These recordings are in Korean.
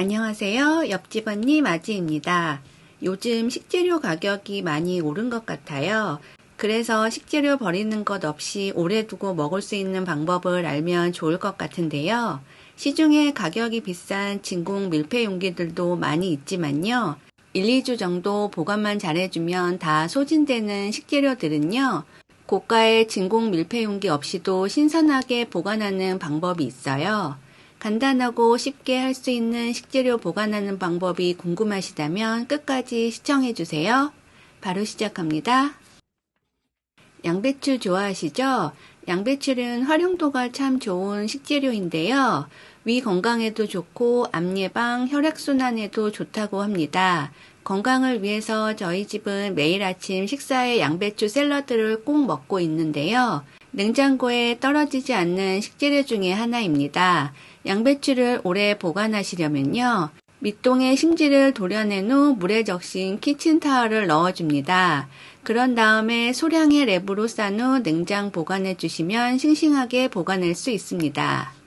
안녕하세요. 옆집 언니 마지입니다. 요즘 식재료 가격이 많이 오른 것 같아요. 그래서 식재료 버리는 것 없이 오래 두고 먹을 수 있는 방법을 알면 좋을 것 같은데요. 시중에 가격이 비싼 진공 밀폐 용기들도 많이 있지만요. 1, 2주 정도 보관만 잘해주면 다 소진되는 식재료들은요. 고가의 진공 밀폐 용기 없이도 신선하게 보관하는 방법이 있어요. 간단하고 쉽게 할 수 있는 식재료 보관하는 방법이 궁금하시다면 끝까지 시청해 주세요. 바로 시작합니다. 양배추 좋아하시죠? 양배추는 활용도가 참 좋은 식재료인데요. 위 건강에도 좋고 암 예방, 혈액순환에도 좋다고 합니다. 건강을 위해서 저희 집은 매일 아침 식사에 양배추 샐러드를 꼭 먹고 있는데요. 냉장고에 떨어지지 않는 식재료 중에 하나입니다. 양배추를 오래 보관하시려면요. 밑동에 심지를 도려낸 후 물에 적신 키친타월을 넣어줍니다. 그런 다음에 소량의 랩으로 싼 후 냉장 보관해 주시면 싱싱하게 보관할 수 있습니다.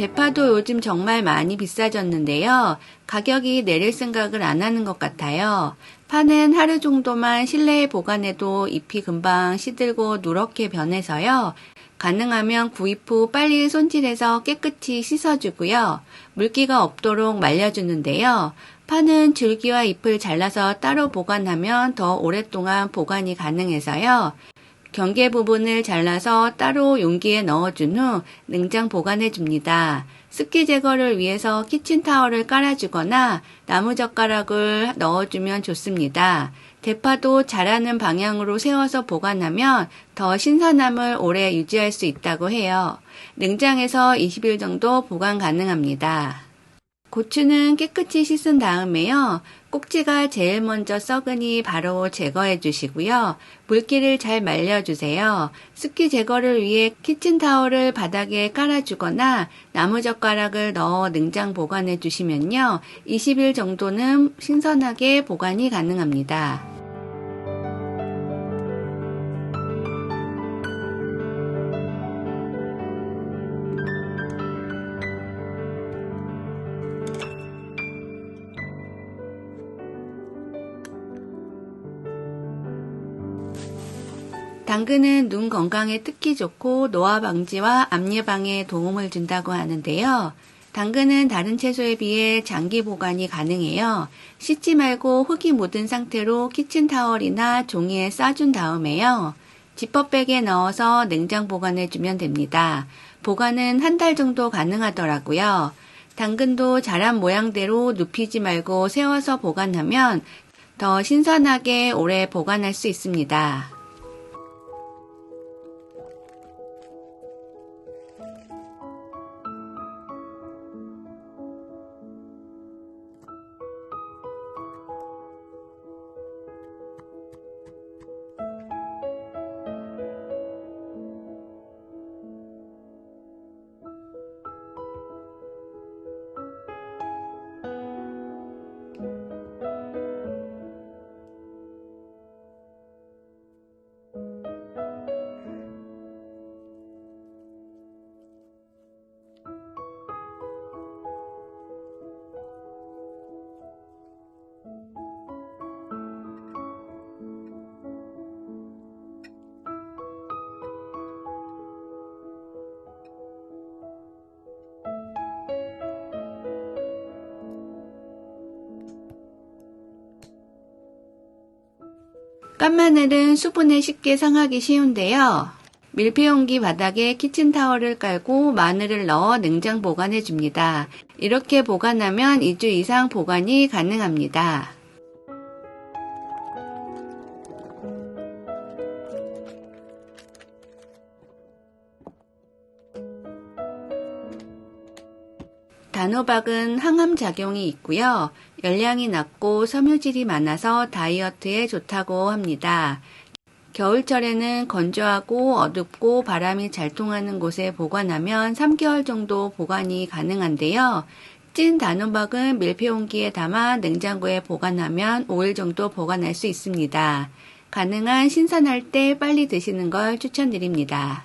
대파도 요즘 정말 많이 비싸졌는데요. 가격이 내릴 생각을 안 하는 것 같아요. 파는 하루 정도만 실내에 보관해도 잎이 금방 시들고 누렇게 변해서요. 가능하면 구입 후 빨리 손질해서 깨끗이 씻어주고요. 물기가 없도록 말려주는데요. 파는 줄기와 잎을 잘라서 따로 보관하면 더 오랫동안 보관이 가능해서요. 경계 부분을 잘라서 따로 용기에 넣어준 후 냉장 보관해 줍니다. 습기 제거를 위해서 키친타월을 깔아주거나 나무젓가락을 넣어주면 좋습니다. 대파도 자라는 방향으로 세워서 보관하면 더 신선함을 오래 유지할 수 있다고 해요. 냉장에서 20일 정도 보관 가능합니다. 고추는 깨끗이 씻은 다음에요. 꼭지가 제일 먼저 썩으니 바로 제거해 주시고요. 물기를 잘 말려주세요. 습기 제거를 위해 키친타월을 바닥에 깔아주거나 나무젓가락을 넣어 냉장 보관해 주시면요. 20일 정도는 신선하게 보관이 가능합니다. 당근은 눈 건강에 특히 좋고 노화 방지와 암 예방에 도움을 준다고 하는데요. 당근은 다른 채소에 비해 장기 보관이 가능해요. 씻지 말고 흙이 묻은 상태로 키친타월이나 종이에 싸준 다음에요. 지퍼백에 넣어서 냉장 보관해 주면 됩니다. 보관은 한 달 정도 가능하더라고요. 당근도 자란 모양대로 눕히지 말고 세워서 보관하면 더 신선하게 오래 보관할 수 있습니다. 깐마늘은 수분에 쉽게 상하기 쉬운데요. 밀폐용기 바닥에 키친타월을 깔고 마늘을 넣어 냉장 보관해 줍니다. 이렇게 보관하면 2주 이상 보관이 가능합니다. 단호박은 항암 작용이 있고요. 열량이 낮고 섬유질이 많아서 다이어트에 좋다고 합니다. 겨울철에는 건조하고 어둡고 바람이 잘 통하는 곳에 보관하면 3개월 정도 보관이 가능한데요. 찐 단호박은 밀폐용기에 담아 냉장고에 보관하면 5일 정도 보관할 수 있습니다. 가능한 신선할 때 빨리 드시는 걸 추천드립니다.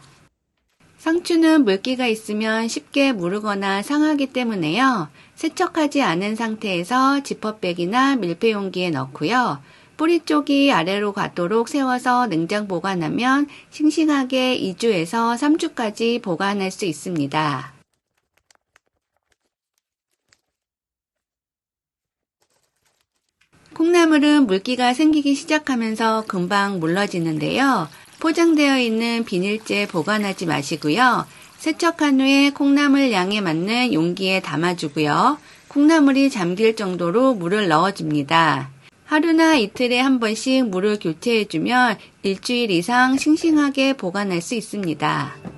상추는 물기가 있으면 쉽게 무르거나 상하기 때문에요. 세척하지 않은 상태에서 지퍼백이나 밀폐 용기에 넣고요. 뿌리 쪽이 아래로 가도록 세워서 냉장 보관하면 싱싱하게 2주에서 3주까지 보관할 수 있습니다. 콩나물은 물기가 생기기 시작하면서 금방 물러지는데요. 포장되어 있는 비닐째 보관하지 마시고요. 세척한 후에 콩나물 양에 맞는 용기에 담아주고요. 콩나물이 잠길 정도로 물을 넣어줍니다. 하루나 이틀에 한 번씩 물을 교체해주면 일주일 이상 싱싱하게 보관할 수 있습니다.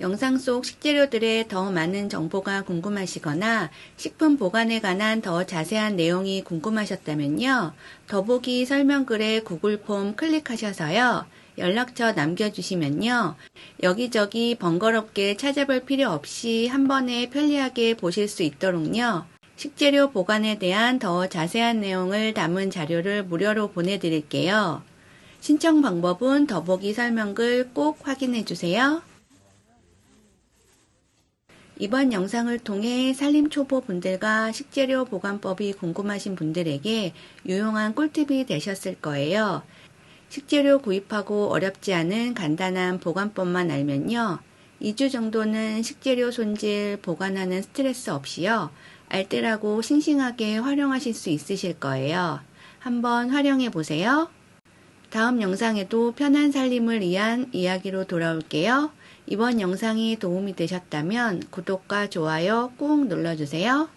영상 속 식재료들의 더 많은 정보가 궁금하시거나 식품 보관에 관한 더 자세한 내용이 궁금하셨다면요. 더보기 설명글에 구글 폼 클릭하셔서요. 연락처 남겨주시면요. 여기저기 번거롭게 찾아볼 필요 없이 한 번에 편리하게 보실 수 있도록요. 식재료 보관에 대한 더 자세한 내용을 담은 자료를 무료로 보내드릴게요. 신청 방법은 더보기 설명글 꼭 확인해 주세요. 이번 영상을 통해 살림 초보 분들과 식재료 보관법이 궁금하신 분들에게 유용한 꿀팁이 되셨을 거예요. 식재료 구입하고 어렵지 않은 간단한 보관법만 알면요. 2주 정도는 식재료 손질, 보관하는 스트레스 없이요. 알뜰하고 싱싱하게 활용하실 수 있으실 거예요. 한번 활용해 보세요. 다음 영상에도 편한 살림을 위한 이야기로 돌아올게요. 이번 영상이 도움이 되셨다면 구독과 좋아요 꾹 눌러주세요.